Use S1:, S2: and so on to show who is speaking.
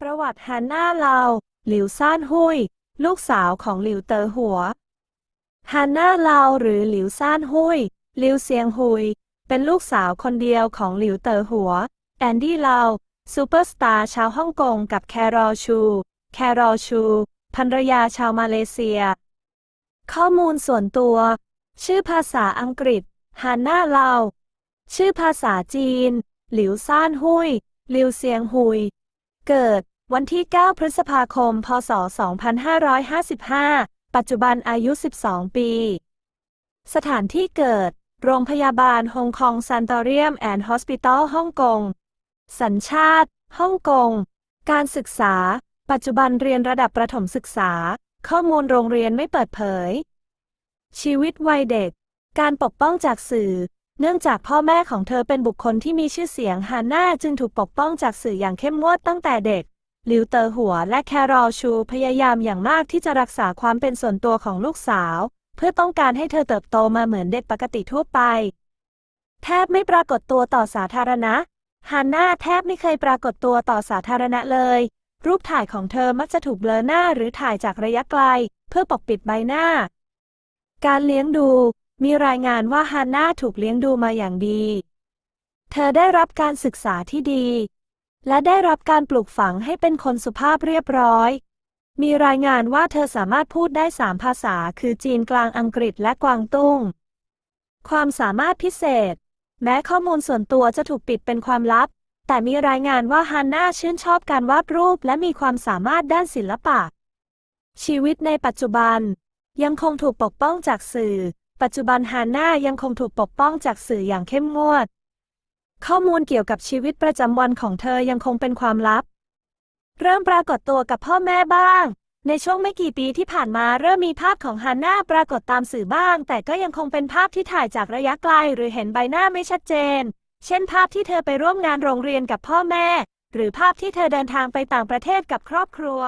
S1: ประวัติฮันน่าเลาหลิวซ่านหุยลูกสาวของหลิวเตอหัวฮันน่าเลาหรือหลิวซ่านหุยหลิวเซียงหุย เป็นลูกสาวคนเดียวของหลิวเตอหัว แอนดี้เลาซูเปอร์สตาร์ชาวฮ่องกงกับแครอลชู แครอลชูภรรยาชาวมาเลเซีย ข้อมูลส่วนตัว ชื่อภาษาอังกฤษฮันน่าเลาชื่อภาษาจีน หลิวซ่านหุยหลิวเซียงหุย เกิด วันที่ 9 พฤษภาคม พศ 2555 ปัจจุบันอายุ 12 ปี สถานที่เกิด โรงพยาบาลฮงคองซันตอเรียมแอนด์ฮอสปิตอลฮ่องกง สัญชาติ ฮ่องกง การศึกษา ปัจจุบันเรียนระดับประถมศึกษา ข้อมูลโรงเรียนไม่เปิดเผย ชีวิตวัยเด็ก การปกป้องจากสื่อ เนื่องจากพ่อแม่ของเธอเป็นบุคคลที่มีชื่อเสียงฮาน่าจึงถูกปกป้องจากสื่ออย่างเข้มงวดตั้งแต่เด็กหลิวเตอหัวและแครอลชูพยายามอย่างมากที่จะรักษาความเป็นส่วนตัวของลูกสาว เพื่อต้องการให้เธอเติบโตมาเหมือนเด็กปกติทั่วไป แทบไม่ปรากฏตัวต่อสาธารณะฮาน่าแทบไม่เคยปรากฏตัวต่อสาธารณะเลย รูปถ่ายของเธอมักจะถูกเบลอหน้าหรือถ่ายจากระยะไกล เพื่อปกปิดใบหน้า การเลี้ยงดู มีรายงานว่าฮาน่าถูกเลี้ยงดูมาอย่างดี เธอได้รับการศึกษาที่ดี และได้รับการปลูกฝังให้เป็นคนสุภาพเรียบร้อย มีรายงานว่าเธอสามารถพูดได้สามภาษาคือจีนกลางอังกฤษและกวางตุ้ง ความสามารถพิเศษ แม้ข้อมูลส่วนตัวจะถูกปิดเป็นความลับ แต่มีรายงานว่าฮันน่าชื่นชอบการวาดรูปและมีความสามารถด้านศิลปะ ชีวิตในปัจจุบันยังคงถูกปกป้องจากสื่อ ปัจจุบันฮาน่ายังคงถูกปกป้องจากสื่ออย่างเข้มงวด ข้อมูลเกี่ยวกับชีวิตประจำวันของเธอยังคงเป็นความลับ เริ่มปรากฏตัวกับพ่อแม่บ้าง ในช่วงไม่กี่ปีที่ผ่านมาเริ่มมีภาพของฮาน่าปรากฏตามสื่อบ้าง แต่ก็ยังคงเป็นภาพที่ถ่ายจากระยะไกลหรือเห็นใบหน้าไม่ชัดเจน เช่นภาพที่เธอไปร่วมงานโรงเรียนกับพ่อแม่ หรือภาพที่เธอเดินทางไปต่างประเทศกับครอบครัว